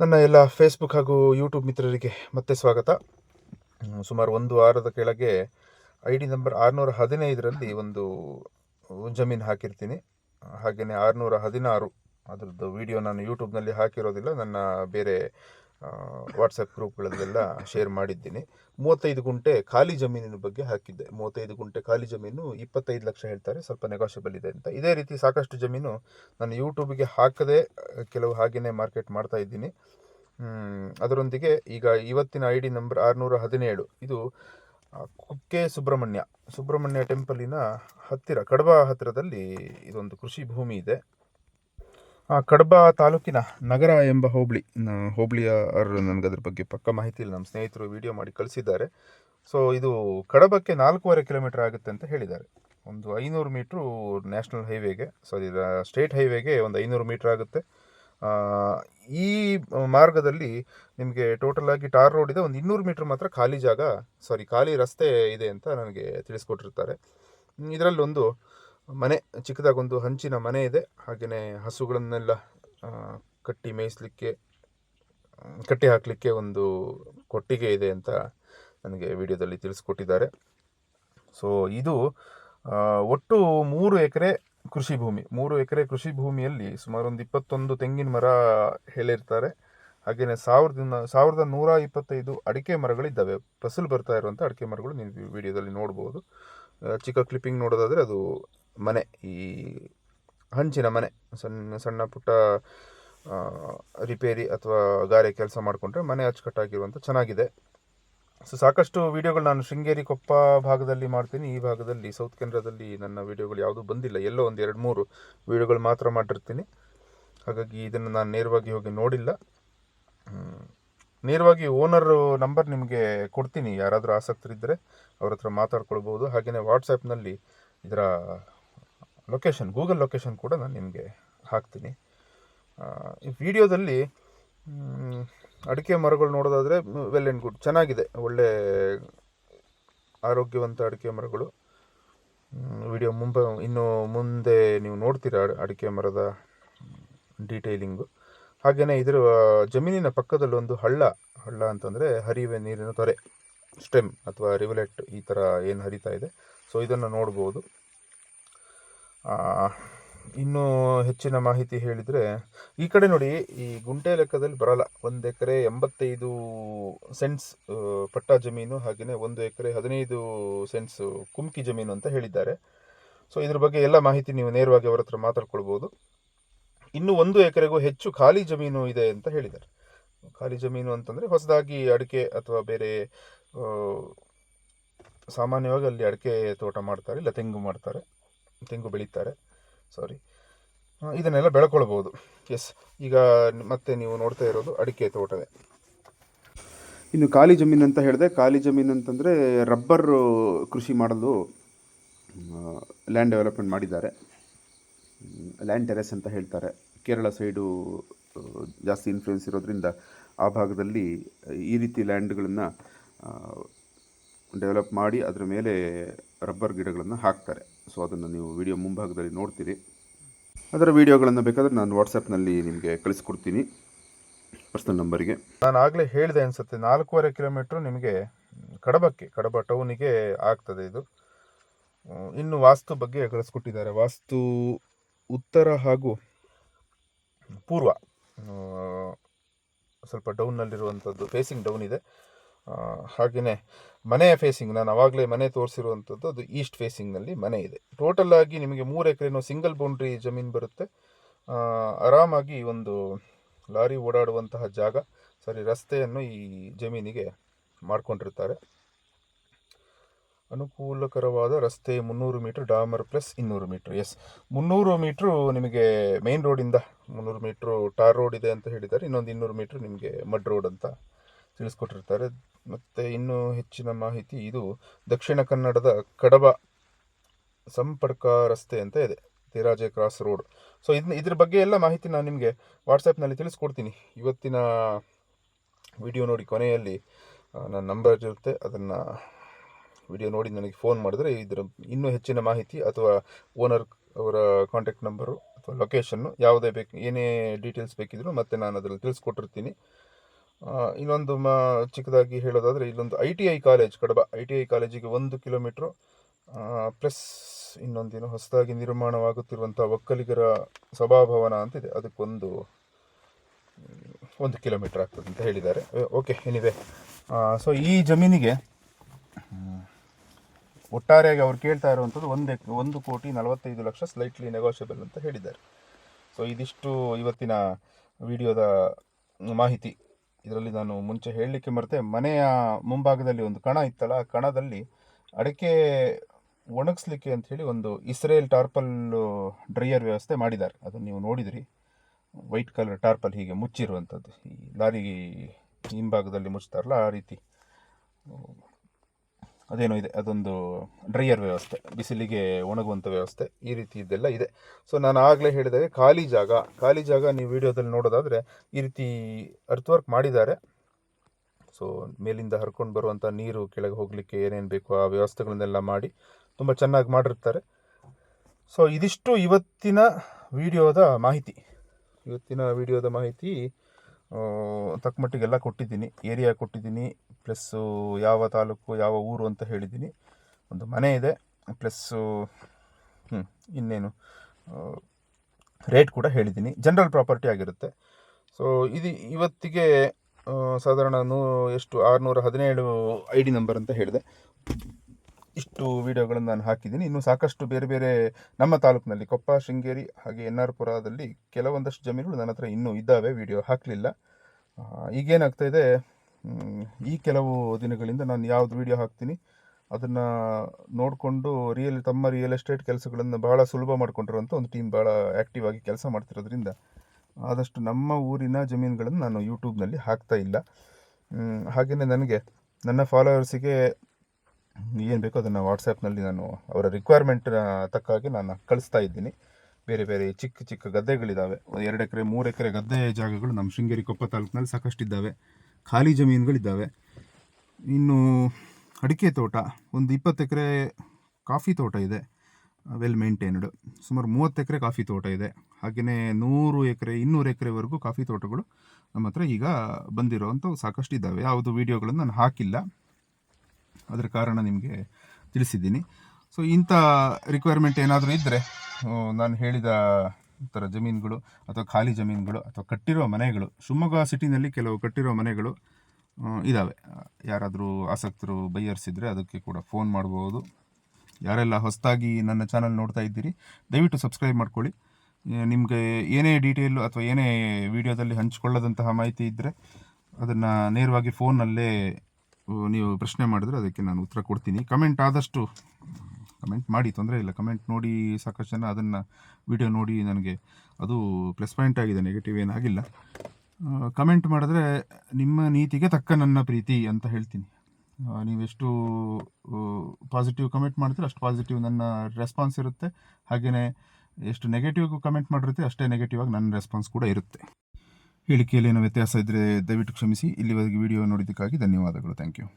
ನನ್ನ ಎಲ್ಲ ಫೇಸ್ಬುಕ್ ಹಾಗೂ ಯೂಟ್ಯೂಬ್ ಮಿತ್ರರಿಗೆ ಮತ್ತೆ ಸ್ವಾಗತ. ಸುಮಾರು ಒಂದು ವಾರದ ಕೆಳಗೆ ಐ ಡಿ ನಂಬರ್ ಆರುನೂರ ಹದಿನೈದರಲ್ಲಿ ಒಂದು ಜಮೀನು ಹಾಕಿರ್ತೀನಿ. ಹಾಗೆಯೇ ಆರುನೂರ ಹದಿನಾರು ಅದರದ್ದು ವಿಡಿಯೋ ನಾನು ಯೂಟ್ಯೂಬ್ನಲ್ಲಿ ಹಾಕಿರೋದಿಲ್ಲ, ನನ್ನ ಬೇರೆ ವಾಟ್ಸಪ್ ಗ್ರೂಪ್ಗಳಲ್ಲೆಲ್ಲ ಶೇರ್ ಮಾಡಿದ್ದೀನಿ. ಮೂವತ್ತೈದು ಗುಂಟೆ ಖಾಲಿ ಜಮೀನಿನ ಬಗ್ಗೆ ಹಾಕಿದ್ದೆ. ಮೂವತ್ತೈದು ಗುಂಟೆ ಖಾಲಿ ಜಮೀನು ಇಪ್ಪತ್ತೈದು ಲಕ್ಷ ಹೇಳ್ತಾರೆ. ಸ್ವಲ್ಪ ನೆಗೋಷಿಯಬಲ್ ಇದೆ ಅಂತ. ಇದೇ ರೀತಿ ಸಾಕಷ್ಟು ಜಮೀನು ನಾನು ಯೂಟ್ಯೂಬಿಗೆ ಹಾಕದೆ, ಕೆಲವು ಹಾಗೆಯೇ ಮಾರ್ಕೆಟ್ ಮಾಡ್ತಾ ಇದ್ದೀನಿ. ಅದರೊಂದಿಗೆ ಈಗ ಇವತ್ತಿನ ಐ ಡಿ ನಂಬರ್ ಆರುನೂರ ಹದಿನೇಳು. ಇದು ಕುಕ್ಕೆ ಸುಬ್ರಹ್ಮಣ್ಯ. ಸುಬ್ರಹ್ಮಣ್ಯ ಟೆಂಪಲಿನ ಹತ್ತಿರ, ಕಡಬ ಹತ್ತಿರದಲ್ಲಿ ಇದೊಂದು ಕೃಷಿ ಭೂಮಿ ಇದೆ. ಕಡಬ ತಾಲೂಕಿನ ನಗರ ಎಂಬ ಹೋಬಳಿ ಹೋಬಳಿಯ ಅವ್ರು ನನಗೆ ಅದ್ರ ಬಗ್ಗೆ ಪಕ್ಕ ಮಾಹಿತಿ ಇಲ್ಲ ನಮ್ಮ ಸ್ನೇಹಿತರು ವಿಡಿಯೋ ಮಾಡಿ ಕಳಿಸಿದ್ದಾರೆ. ಸೊ ಇದು ಕಡಬಕ್ಕೆ ನಾಲ್ಕೂವರೆ ಕಿಲೋಮೀಟರ್ ಆಗುತ್ತೆ ಅಂತ ಹೇಳಿದ್ದಾರೆ. ಒಂದು ಐನೂರು ಮೀಟ್ರು ನ್ಯಾಷನಲ್ ಹೈವೇಗೆ ಸಾರಿ ಸ್ಟೇಟ್ ಹೈವೇಗೆ ಒಂದು ಐನೂರು ಮೀಟ್ರ್ ಆಗುತ್ತೆ. ಈ ಮಾರ್ಗದಲ್ಲಿ ನಿಮಗೆ ಟೋಟಲ್ ಆಗಿ ಟಾರ್ ರೋಡ್ ಇದೆ, ಒಂದು ಇನ್ನೂರು ಮೀಟ್ರ್ ಮಾತ್ರ ಖಾಲಿ ಜಾಗ ಸಾರಿ ಖಾಲಿ ರಸ್ತೆ ಇದೆ ಅಂತ ನನಗೆ ತಿಳಿಸ್ಕೊಟ್ಟಿರ್ತಾರೆ. ಇದರಲ್ಲಿ ಒಂದು ಮನೆ ಚಿಕ್ಕದಾಗೊಂದು ಹಂಚಿನ ಮನೆ ಇದೆ. ಹಾಗೆಯೇ ಹಸುಗಳನ್ನೆಲ್ಲ ಕಟ್ಟಿ ಮೇಯಿಸಲಿಕ್ಕೆ ಕಟ್ಟಿ ಹಾಕಲಿಕ್ಕೆ ಒಂದು ಕೊಟ್ಟಿಗೆ ಇದೆ ಅಂತ ನನಗೆ ವಿಡಿಯೋದಲ್ಲಿ ತಿಳಿಸ್ಕೊಟ್ಟಿದ್ದಾರೆ. ಸೊ, ಇದು ಒಟ್ಟು ಮೂರು ಎಕರೆ ಕೃಷಿ ಭೂಮಿ. ಮೂರು ಎಕರೆ ಕೃಷಿ ಭೂಮಿಯಲ್ಲಿ ಸುಮಾರು ಒಂದು ಇಪ್ಪತ್ತೊಂದು ತೆಂಗಿನ ಮರ ಹೇಳಿರ್ತಾರೆ ಹಾಗೆಯೇ ಸಾವಿರದ ಸಾವಿರದ ನೂರ ಇಪ್ಪತ್ತೈದು ಅಡಿಕೆ ಮರಗಳಿದ್ದಾವೆ. ಫಸಲು ಬರ್ತಾ ಇರುವಂಥ ಅಡಿಕೆ ಮರಗಳು ನೀವು ವಿಡಿಯೋದಲ್ಲಿ ನೋಡ್ಬೋದು. ಚಿಕ್ಕ ಕ್ಲಿಪ್ಪಿಂಗ್ ನೋಡೋದಾದರೆ ಅದು ಮನೆ, ಈ ಹಂಚಿನ ಮನೆ, ಸಣ್ಣ ಸಣ್ಣ ಪುಟ್ಟ ರಿಪೇರಿ ಅಥವಾ ಗಾರೆ ಕೆಲಸ ಮಾಡಿಕೊಂಡ್ರೆ ಮನೆ ಅಚ್ಚುಕಟ್ಟಾಗಿರುವಂಥ ಚೆನ್ನಾಗಿದೆ. ಸೊ ಸಾಕಷ್ಟು ವೀಡಿಯೋಗಳು ನಾನು ಶೃಂಗೇರಿ ಕೊಪ್ಪ ಭಾಗದಲ್ಲಿ ಮಾಡ್ತೀನಿ. ಈ ಭಾಗದಲ್ಲಿ ಸೌತ್ ಕೇಂದ್ರದಲ್ಲಿ ನನ್ನ ವೀಡಿಯೋಗಳು ಯಾವುದೂ ಬಂದಿಲ್ಲ. ಎಲ್ಲೋ ಒಂದು ಎರಡು, ಮೂರು ವಿಡಿಯೋಗಳು ಮಾತ್ರ ಮಾಡಿರ್ತೀನಿ. ಹಾಗಾಗಿ ಇದನ್ನು ನಾನು ನೇರವಾಗಿ ಹೋಗಿ ನೋಡಿಲ್ಲ. ನೇರವಾಗಿ ಓನರ್ ನಂಬರ್ ನಿಮಗೆ ಕೊಡ್ತೀನಿ. ಯಾರಾದರೂ ಆಸಕ್ತರಿದ್ದರೆ ಅವ್ರ ಹತ್ರ ಮಾತಾಡ್ಕೊಳ್ಬೋದು. ಹಾಗೆಯೇ ವಾಟ್ಸಪ್ನಲ್ಲಿ ಇದರ ಲೊಕೇಶನ್ ಗೂಗಲ್ ಲೊಕೇಶನ್ ಕೂಡ ನಾನು ನಿಮಗೆ ಹಾಕ್ತೀನಿ. ಈ ವಿಡಿಯೋದಲ್ಲಿ ಅಡಿಕೆ ಮರಗಳು ನೋಡೋದಾದರೆ ವೆಲ್ ಆ್ಯಂಡ್ ಗುಡ್ ಚೆನ್ನಾಗಿದೆ, ಒಳ್ಳೆ ಆರೋಗ್ಯವಂತ ಅಡಿಕೆ ಮರಗಳು. ವಿಡಿಯೋ ಮುಂಬ, ಇನ್ನು ಮುಂದೆ ನೀವು ನೋಡ್ತೀರಾ ಅಡಿಕೆ ಮರದ ಡೀಟೇಲಿಂಗು ಹಾಗೆಯೇ ಇದರ, ಜಮೀನಿನ ಪಕ್ಕದಲ್ಲಿ ಒಂದು ಹಳ್ಳ ಹಳ್ಳ ಅಂತಂದರೆ ಹರಿವೆ ನೀರಿನ ತೊರೆ ಸ್ಟೆಮ್ ಅಥವಾ ರಿವಲೆಟ್ ಈ ಥರ ಏನು ಹರಿತಾ ಇದೆ. ಸೊ ಇದನ್ನು ನೋಡ್ಬೋದು. ಇನ್ನೂ ಹೆಚ್ಚಿನ ಮಾಹಿತಿ ಹೇಳಿದರೆ, ಈ ಕಡೆ ನೋಡಿ, ಈ ಗುಂಟೆ ಲೆಕ್ಕದಲ್ಲಿ ಬರಲ್ಲ. ಒಂದು ಎಕರೆ ಎಂಬತ್ತೈದು ಸೆಂಟ್ಸ್ ಪಟ್ಟ ಜಮೀನು ಹಾಗೆಯೇ ಒಂದು ಎಕರೆ ಹದಿನೈದು ಸೆಂಟ್ಸ್ ಕುಮ್ಕಿ ಜಮೀನು ಅಂತ ಹೇಳಿದ್ದಾರೆ. ಸೊ, ಇದ್ರ ಬಗ್ಗೆ ಎಲ್ಲ ಮಾಹಿತಿ ನೀವು ನೇರವಾಗಿ ಅವರ ಹತ್ರ ಮಾತಾಡ್ಕೊಳ್ಬೋದು. ಇನ್ನು ಒಂದು ಎಕರೆಗೂ ಹೆಚ್ಚು ಖಾಲಿ ಜಮೀನು ಇದೆ ಅಂತ ಹೇಳಿದ್ದಾರೆ. ಖಾಲಿ ಜಮೀನು ಅಂತಂದರೆ ಹೊಸದಾಗಿ ಅಡಿಕೆ ಅಥವಾ ಬೇರೆ ಸಾಮಾನ್ಯವಾಗಿ ಅಲ್ಲಿ ಅಡಿಕೆ ತೋಟ ಮಾಡ್ತಾರೆ, ಇಲ್ಲ ತೆಂಗು ಮಾಡ್ತಾರೆ. ತೆಂಗು ಬೆಳೀತಾರೆ. ಸಾರಿ ಇದನ್ನೆಲ್ಲ ಬೆಳ್ಕೊಳ್ಬೋದು. ಎಸ್ ಈಗ ಮತ್ತೆ ನೀವು ನೋಡ್ತಾ ಇರೋದು ಅಡಿಕೆ ತೋಟವೇ. ಇನ್ನು ಖಾಲಿ ಜಮೀನು ಅಂತ ಹೇಳಿದೆ. ಖಾಲಿ ಜಮೀನು ಅಂತಂದರೆ ರಬ್ಬರ್ ಕೃಷಿ ಮಾಡಲು ಲ್ಯಾಂಡ್ ಡೆವಲಪ್ಮೆಂಟ್ ಮಾಡಿದ್ದಾರೆ. ಲ್ಯಾಂಡ್ ಟೆರೆಸ್ ಅಂತ ಹೇಳ್ತಾರೆ. ಕೇರಳ ಸೈಡು ಜಾಸ್ತಿ ಇನ್ಫ್ಲೂಯೆನ್ಸ್ ಇರೋದ್ರಿಂದ ಆ ಭಾಗದಲ್ಲಿ ಈ ರೀತಿ ಲ್ಯಾಂಡ್ಗಳನ್ನು ಡೆವಲಪ್ ಮಾಡಿ ಅದರ ಮೇಲೆ ರಬ್ಬರ್ ಗಿಡಗಳನ್ನು ಹಾಕ್ತಾರೆ. ಸೊ ಅದನ್ನು ನೀವು ವಿಡಿಯೋ ಮುಂಭಾಗದಲ್ಲಿ ನೋಡ್ತೀರಿ. ಅದರ ವಿಡಿಯೋಗಳನ್ನು ಬೇಕಾದರೆ ನಾನು ವಾಟ್ಸಪ್ನಲ್ಲಿ ನಿಮಗೆ ಕಳಿಸ್ಕೊಡ್ತೀನಿ. ಪರ್ಸ್ನಲ್ ನಂಬರಿಗೆ ನಾನು ಆಗಲೇ ಹೇಳಿದೆ ಅನಿಸುತ್ತೆ, ನಾಲ್ಕೂವರೆ ಕಿಲೋಮೀಟ್ರ್ ನಿಮಗೆ ಕಡಬಕ್ಕೆ, ಕಡಬ ಟೌನಿಗೆ ಆಗ್ತದೆ ಇದು. ಇನ್ನು ವಾಸ್ತು ಬಗ್ಗೆ ಕಳಿಸ್ಕೊಟ್ಟಿದ್ದಾರೆ. ವಾಸ್ತು ಉತ್ತರ ಹಾಗೂ ಪೂರ್ವ. ಸ್ವಲ್ಪ ಡೌನ್ನಲ್ಲಿರುವಂಥದ್ದು ಫೇಸಿಂಗ್ ಡೌನ್ ಇದೆ. ಹಾಗೆಯೇ ಮನೆಯ ಫೇಸಿಂಗ್ ನಾನು ಆವಾಗಲೇ ಮನೆ ತೋರಿಸಿರುವಂಥದ್ದು ಅದು ಈಸ್ಟ್ ಫೇಸಿಂಗ್ನಲ್ಲಿ ಮನೆ ಇದೆ. ಟೋಟಲ್ ಆಗಿ ನಿಮಗೆ ಮೂರು ಎಕರೆನೋ ಸಿಂಗಲ್ ಬೌಂಡ್ರಿ ಜಮೀನು ಬರುತ್ತೆ. ಆರಾಮಾಗಿ ಒಂದು ಲಾರಿ ಓಡಾಡುವಂತಹ ಜಾಗ ಸರಿ ರಸ್ತೆಯನ್ನು ಈ ಜಮೀನಿಗೆ ಮಾಡಿಕೊಂಡಿರ್ತಾರೆ. ಅನುಕೂಲಕರವಾದ ರಸ್ತೆ ಮುನ್ನೂರು ಮೀಟ್ರ್, ಡಾಮರ್ ಪ್ಲಸ್ ಇನ್ನೂರು ಮೀಟ್ರ್ ಎಸ್ ಮುನ್ನೂರು ಮೀಟ್ರು ನಿಮಗೆ ಮೇನ್ ರೋಡಿಂದ ಮುನ್ನೂರು ಮೀಟ್ರು ಟಾರ್ ರೋಡ್ ಇದೆ ಅಂತ ಹೇಳಿದ್ದಾರೆ. ಇನ್ನೊಂದು ಇನ್ನೂರು ಮೀಟ್ರ್ ನಿಮಗೆ ಮಡ್ ರೋಡ್ ಅಂತ ತಿಳಿಸ್ಕೊಟ್ಟಿರ್ತಾರೆ. ಮತ್ತು ಇನ್ನೂ ಹೆಚ್ಚಿನ ಮಾಹಿತಿ ಇದು ದಕ್ಷಿಣ ಕನ್ನಡದ ಕಡಬ ಸಂಪರ್ಕ ರಸ್ತೆ ಅಂತ ಇದೆ, ತಿರಾಜೆ ಕ್ರಾಸ್ ರೋಡ್ ಸೊ ಇದನ್ನ ಇದ್ರ ಬಗ್ಗೆ ಎಲ್ಲ ಮಾಹಿತಿ ನಾನು ನಿಮಗೆ ವಾಟ್ಸಪ್ನಲ್ಲಿ ತಿಳಿಸ್ಕೊಡ್ತೀನಿ. ಇವತ್ತಿನ ವಿಡಿಯೋ ನೋಡಿ ಕೊನೆಯಲ್ಲಿ ನನ್ನ ನಂಬರ್ ಇರುತ್ತೆ. ಅದನ್ನು ವಿಡಿಯೋ ನೋಡಿ ನನಗೆ ಫೋನ್ ಮಾಡಿದ್ರೆ ಇದರ ಇನ್ನೂ ಹೆಚ್ಚಿನ ಮಾಹಿತಿ ಅಥವಾ ಓನರ್ ಅವರ ಕಾಂಟ್ಯಾಕ್ಟ್ ನಂಬರು ಅಥವಾ ಲೊಕೇಶನ್ನು ಯಾವುದೇ ಬೇಕು, ಏನೇ ಡೀಟೇಲ್ಸ್ ಬೇಕಿದ್ರು ಮತ್ತೆ ನಾನು ಅದರಲ್ಲಿ ತಿಳಿಸ್ಕೊಟ್ಟಿರ್ತೀನಿ. ಇನ್ನೊಂದು ಮ, ಚಿಕ್ಕದಾಗಿ ಹೇಳೋದಾದರೆ ಇಲ್ಲೊಂದು I T I college, Kadaba I T I ಕಾಲೇಜಿಗೆ ಒಂದು ಕಿಲೋಮೀಟ್ರು. ಪ್ಲಸ್ ಇನ್ನೊಂದೇನು ಹೊಸದಾಗಿ ನಿರ್ಮಾಣವಾಗುತ್ತಿರುವಂಥ ಒಕ್ಕಲಿಗರ ಸಭಾಭವನ ಅಂತಿದೆ. ಅದಕ್ಕೊಂದು, ಒಂದು ಕಿಲೋಮೀಟ್ರ್ ಆಗ್ತದೆ ಅಂತ ಹೇಳಿದ್ದಾರೆ. Okay, anyway. ಸೊ ಈ ಜಮೀನಿಗೆ ಒಟ್ಟಾರೆಯಾಗಿ ಅವ್ರು ಕೇಳ್ತಾ ಇರುವಂಥದ್ದು ಒಂದು ಒಂದು ಕೋಟಿ ನಲವತ್ತೈದು ಲಕ್ಷ ಸ್ಲೈಟ್ಲಿ ನೆಗೋಷಿಯಬಲ್ ಅಂತ ಹೇಳಿದ್ದಾರೆ. ಸೊ ಇದಿಷ್ಟು ಇವತ್ತಿನ ವಿಡಿಯೋದ ಮಾಹಿತಿ. ಇದರಲ್ಲಿ ನಾನು ಮುಂಚೆ ಹೇಳಲಿಕ್ಕೆ ಮರೆತೆ, ಮನೆಯ ಮುಂಭಾಗದಲ್ಲಿ ಒಂದು ಕಣ ಇತ್ತಲ್ಲ, ಆ ಕಣದಲ್ಲಿ ಅಡಿಕೆ ಒಣಗಿಸ್ಲಿಕ್ಕೆ ಹೇಳಿ ಒಂದು ಇಸ್ರೇಲ್ ಟಾರ್ಪಲ್ ಡ್ರೈಯರ್ ವ್ಯವಸ್ಥೆ ಮಾಡಿದ್ದಾರೆ. ಅದನ್ನು ನೀವು ನೋಡಿದಿರಿ. ವೈಟ್ ಕಲರ್ ಟಾರ್ಪಲ್ ಹೀಗೆ ಮುಚ್ಚಿರುವಂಥದ್ದು. ಈ ಲಾರಿ ಹಿಂಭಾಗದಲ್ಲಿ ಮುಚ್ತಾರಲ್ಲ ಆ ರೀತಿ. ಅದೇನೋ ಇದೆ, ಅದೊಂದು ಡ್ರೈಯರ್ ವ್ಯವಸ್ಥೆ, ಬಿಸಿಲಿಗೆ ಒಣಗುವಂಥ ವ್ಯವಸ್ಥೆ ಈ ರೀತಿ ಇದೆಲ್ಲ ಇದೆ. ಸೊ ನಾನು ಆಗಲೇ ಹೇಳಿದಾಗೆ ಖಾಲಿ ಜಾಗ ಖಾಲಿ ಜಾಗ ನೀವು ವಿಡಿಯೋದಲ್ಲಿ ನೋಡೋದಾದರೆ ಈ ರೀತಿ ಅರ್ಥವರ್ಕ್ ಮಾಡಿದ್ದಾರೆ. ಸೊ ಮೇಲಿಂದ ಹರ್ಕೊಂಡು ಬರುವಂಥ ನೀರು ಕೆಳಗೆ ಹೋಗಲಿಕ್ಕೆ ಏನೇನು ಬೇಕು ಆ ವ್ಯವಸ್ಥೆಗಳನ್ನೆಲ್ಲ ಮಾಡಿ ತುಂಬ ಚೆನ್ನಾಗಿ ಮಾಡಿರ್ತಾರೆ. ಸೊ ಇದಿಷ್ಟು ಇವತ್ತಿನ ವಿಡಿಯೋದ ಮಾಹಿತಿ. ಇವತ್ತಿನ ವಿಡಿಯೋದ ಮಾಹಿತಿ ತಕ್ಕಮಟ್ಟಿಗೆಲ್ಲ ತಕ್ಕ ಮಟ್ಟಿಗೆಲ್ಲ ಕೊಟ್ಟಿದ್ದೀನಿ. ಏರಿಯಾ ಕೊಟ್ಟಿದ್ದೀನಿ. ಪ್ಲಸ್ಸು ಯಾವ ತಾಲೂಕು, ಯಾವ ಊರು ಅಂತ ಹೇಳಿದ್ದೀನಿ. ಒಂದು ಮನೆ ಇದೆ. ಪ್ಲಸ್ಸು ಇನ್ನೇನು ರೇಟ್ ಕೂಡ ಹೇಳಿದ್ದೀನಿ. ಜನರಲ್ ಪ್ರಾಪರ್ಟಿ ಆಗಿರುತ್ತೆ. ಸೊ ಇದು ಇವತ್ತಿಗೆ ಸಾಧಾರಣ ನೂ, ಎಷ್ಟು, ಆರುನೂರ ಹದಿನೇಳು ಐ ಡಿ ನಂಬರ್ ಅಂತ ಹೇಳಿದೆ. ಇಷ್ಟು ವಿಡಿಯೋಗಳನ್ನು ನಾನು ಹಾಕಿದ್ದೀನಿ. ಇನ್ನೂ ಸಾಕಷ್ಟು ಬೇರೆ ಬೇರೆ ನಮ್ಮ ತಾಲೂಕಿನಲ್ಲಿ, ಕೊಪ್ಪ, ಶೃಂಗೇರಿ, ಹಾಗೆ ಎನ್ ಆರ್ ಪುರದಲ್ಲಿ ಕೆಲವೊಂದಷ್ಟು ಜಮೀನುಗಳು ನನ್ನ ಹತ್ರ ಇನ್ನೂ ಇದ್ದಾವೆ. ವಿಡಿಯೋ ಹಾಕಲಿಲ್ಲ. ಈಗೇನಾಗ್ತಾ ಇದೆ ಈ ಕೆಲವು ದಿನಗಳಿಂದ ನಾನು ಯಾವ್ದು ವಿಡಿಯೋ ಹಾಕ್ತೀನಿ, ಅದನ್ನು ನೋಡಿಕೊಂಡು ರಿಯಲ್ ತಮ್ಮ ರಿಯಲ್ ಎಸ್ಟೇಟ್ ಕೆಲಸಗಳನ್ನು ಬಹಳ ಸುಲಭ ಮಾಡಿಕೊಂಡಿರುವಂಥ ಒಂದು ಟೀಮ್ ಭಾಳ ಆ್ಯಕ್ಟಿವ್ ಆಗಿ ಕೆಲಸ ಮಾಡ್ತಿರೋದ್ರಿಂದ ಆದಷ್ಟು ನಮ್ಮ ಊರಿನ ಜಮೀನುಗಳನ್ನು ನಾನು ಯೂಟ್ಯೂಬ್ನಲ್ಲಿ ಹಾಕ್ತಾ ಇಲ್ಲ. ಹಾಗೆಯೇ ನನಗೆ, ನನ್ನ ಫಾಲೋವರ್ಸಿಗೆ ಏನು ಬೇಕೋ ಅದನ್ನು ವಾಟ್ಸ್ಯಾಪ್ನಲ್ಲಿ ನಾನು ಅವರ ರಿಕ್ವೈರ್ಮೆಂಟ್ನ ತಕ್ಕ ಹಾಗೆ ನಾನು ಕಳಿಸ್ತಾ ಇದ್ದೀನಿ. ಬೇರೆ ಬೇರೆ ಚಿಕ್ಕ ಚಿಕ್ಕ ಗದ್ದೆಗಳಿದ್ದಾವೆ ಎರಡು ಎಕರೆ, ಮೂರು ಎಕರೆ ಗದ್ದೆ ಜಾಗಗಳು ನಮ್ಮ ಶೃಂಗೇರಿ ಕೊಪ್ಪ ತಾಲೂಕಿನಲ್ಲಿ ಸಾಕಷ್ಟು ಇದ್ದಾವೆ ಖಾಲಿ ಜಮೀನುಗಳಿದ್ದಾವೆ. ಇನ್ನು ಅಡಿಕೆ ತೋಟ, ಒಂದು ಇಪ್ಪತ್ತು ಎಕರೆ ಕಾಫಿ ತೋಟ ಇದೆ ವೆಲ್ ಮೇಂಟೈನ್ಡ್ ಸುಮಾರು ಮೂವತ್ತು ಎಕರೆ ಕಾಫಿ ತೋಟ ಇದೆ. ಹಾಗೆಯೇ ನೂರು ಎಕರೆ, ಇನ್ನೂರು ಎಕರೆವರೆಗೂ ಕಾಫಿ ತೋಟಗಳು ನಮ್ಮ ಹತ್ರ ಈಗ ಬಂದಿರೋವಂಥವು ಸಾಕಷ್ಟು ಇದ್ದಾವೆ. ಯಾವುದು ವೀಡಿಯೋಗಳನ್ನು ನಾನು ಹಾಕಿಲ್ಲ. ಅದರ ಕಾರಣ ನಿಮಗೆ ತಿಳಿಸಿದ್ದೀನಿ. ಸೊ ಇಂಥ ರಿಕ್ವೈರ್ಮೆಂಟ್ ಏನಾದರೂ ಇದ್ದರೆ ನಾನು ಹೇಳಿದ ಥರ ಜಮೀನುಗಳು ಅಥವಾ ಖಾಲಿ ಜಮೀನುಗಳು ಅಥವಾ ಕಟ್ಟಿರುವ ಮನೆಗಳು, ಶಿವಮೊಗ್ಗ ಸಿಟಿನಲ್ಲಿ ಕೆಲವು ಕಟ್ಟಿರೋ ಮನೆಗಳು ಇದ್ದಾವೆ ಯಾರಾದರೂ ಆಸಕ್ತರು ಬೈಯರ್ಸ್ ಇದ್ದರೆ ಅದಕ್ಕೆ ಕೂಡ ಫೋನ್ ಮಾಡ್ಬೋದು. ಯಾರೆಲ್ಲ ಹೊಸದಾಗಿ ನನ್ನ ಚಾನಲ್ ನೋಡ್ತಾ ಇದ್ದೀರಿ, ದಯವಿಟ್ಟು ಸಬ್ಸ್ಕ್ರೈಬ್ ಮಾಡ್ಕೊಳ್ಳಿ. ನಿಮಗೆ ಏನೇ ಡೀಟೇಲು ಅಥವಾ ಏನೇ ವಿಡಿಯೋದಲ್ಲಿ ಹಂಚಿಕೊಳ್ಳದಂತಹ ಮಾಹಿತಿ ಇದ್ದರೆ ಅದನ್ನು ನೇರವಾಗಿ ಫೋನಲ್ಲೇ ನೀವು ಪ್ರಶ್ನೆ ಮಾಡಿದ್ರೆ ಅದಕ್ಕೆ ನಾನು ಉತ್ತರ ಕೊಡ್ತೀನಿ. ಕಮೆಂಟ್ ಆದಷ್ಟು ಕಮೆಂಟ್ ಮಾಡಿ, ತೊಂದರೆ ಇಲ್ಲ. ಕಮೆಂಟ್ ನೋಡಿ ಸಾಕಷ್ಟು ಜನ ಅದನ್ನು ವಿಡಿಯೋ ನೋಡಿ ನನಗೆ ಅದು ಪ್ಲಸ್ ಪಾಯಿಂಟ್ ಆಗಿದೆ ನೆಗೆಟಿವ್ ಏನಾಗಿಲ್ಲ ಕಮೆಂಟ್ ಮಾಡಿದ್ರೆ ನಿಮ್ಮ ನೀತಿಗೆ ತಕ್ಕ ನನ್ನ ಪ್ರೀತಿ ಅಂತ ಹೇಳ್ತೀನಿ. ನೀವೆಷ್ಟು ಪಾಸಿಟಿವ್ ಕಮೆಂಟ್ ಮಾಡ್ತೀರ ಅಷ್ಟು ಪಾಸಿಟಿವ್ ನನ್ನ ರೆಸ್ಪಾನ್ಸ್ ಇರುತ್ತೆ. ಹಾಗೆಯೇ ಎಷ್ಟು ನೆಗೆಟಿವ್ ಕಮೆಂಟ್ ಮಾಡಿರುತ್ತೆ, ಅಷ್ಟೇ ನೆಗೆಟಿವ್ ಆಗಿ ನನ್ನ ರೆಸ್ಪಾನ್ಸ್ ಕೂಡ ಇರುತ್ತೆ. ಹೇಳಿಕೆಯಲ್ಲಿ ಏನೋ ವ್ಯತ್ಯಾಸ ಇದ್ದರೆ ದಯವಿಟ್ಟು ಕ್ಷಮಿಸಿ. ಇಲ್ಲಿವರೆಗೆ ವಿಡಿಯೋ ನೋಡಿದ್ದಕ್ಕಾಗಿ ಧನ್ಯವಾದಗಳು. Thank you